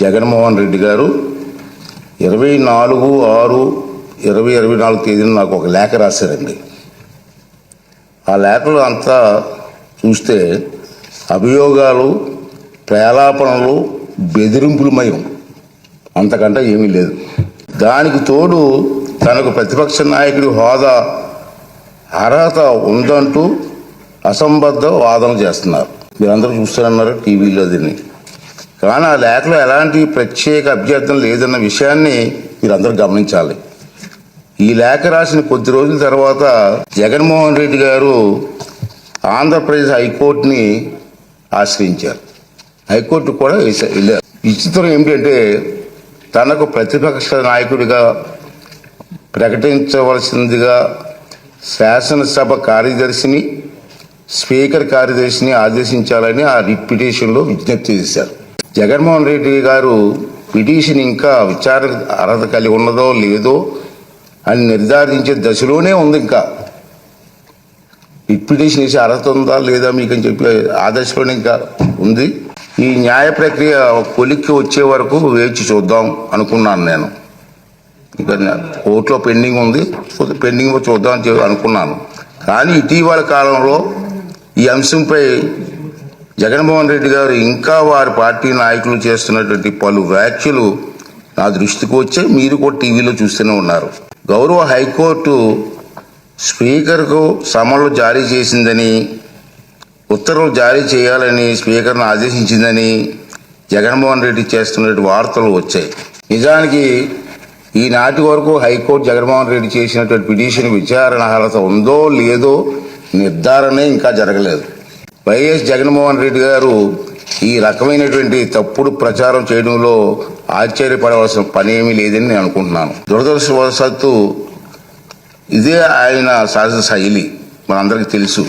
జగన్మోహన్ రెడ్డి గారు ఇరవై నాలుగు ఆరు ఇరవై ఇరవై నాలుగు తేదీన నాకు ఒక లేఖ రాశారండి. ఆ లేఖలో అంతా చూస్తే అభియోగాలు ప్రేలాపనలు బెదిరింపులమయం. అంతకంటే ఏమీ లేదు. దానికి తోడు తనకు ప్రతిపక్ష నాయకుడి హోదా అర్హత ఉందంటూ అసంబద్ధ వాదన చేస్తున్నారు. మీరందరూ చూస్తారన్నారు టీవీలో దీన్ని? కానీ ఆ లేఖలో ఎలాంటి ప్రత్యేక అభ్యర్థన లేదన్న విషయాన్ని మీరందరూ గమనించాలి. ఈ లేఖ రాసిన కొద్ది రోజుల తర్వాత జగన్మోహన్ రెడ్డి గారు ఆంధ్రప్రదేశ్ హైకోర్టుని ఆశ్రయించారు. హైకోర్టు కూడా వెళ్ళారు విచిత్రం ఏమిటంటే తనకు ప్రతిపక్ష నాయకుడిగా ప్రకటించవలసిందిగా శాసనసభ కార్యదర్శిని స్పీకర్ కార్యదర్శిని ఆదేశించాలని ఆ రిట్ విజ్ఞప్తి చేశారు. జగన్మోహన్ రెడ్డి గారు పిటిషన్ ఇంకా విచారణ అర్హత కలిగి ఉన్నదో లేదో అని నిర్ధారించే దశలోనే ఉంది ఇంకా. పిటిషన్ వేసే అర్హత ఉందా లేదా మీకు అని చెప్పి ఆ దశలోనే ఇంకా ఉంది. ఈ న్యాయ ప్రక్రియ కొలిక్కి వచ్చే వరకు వేచి చూద్దాం అనుకున్నాను నేను. ఇంకా కోర్టులో పెండింగ్ ఉంది. పెండింగ్ చూద్దాం అని అనుకున్నాను. కానీ ఇటీవల కాలంలో ఈ అంశంపై జగన్మోహన్ రెడ్డి గారు ఇంకా వారి పార్టీ నాయకులు చేస్తున్నటువంటి పలు వ్యాఖ్యలు నా దృష్టికి వచ్చే మీరు కూడా టీవీలో చూస్తూనే ఉన్నారు. గౌరవ హైకోర్టు స్పీకర్కు సమన్లు జారీ చేసిందని ఉత్తర్వులు జారీ చేయాలని స్పీకర్ను ఆదేశించిందని జగన్మోహన్ రెడ్డి చేస్తున్నటువంటి వార్తలు వచ్చాయి. నిజానికి ఈనాటి వరకు హైకోర్టు జగన్మోహన్ రెడ్డి చేసినటువంటి పిటిషన్ విచారణ అర్హత ఉందో లేదో నిర్ధారణే ఇంకా జరగలేదు. వైఎస్ జగన్మోహన్ రెడ్డి గారు ఈ రకమైనటువంటి తప్పుడు ప్రచారం చేయడంలో ఆశ్చర్యపడవలసిన పని ఏమీ లేదని నేను అనుకుంటున్నాను. దురదృష్టవశాత్తు ఇదే ఆయన సహజ శైలి మనందరికీ తెలుసు.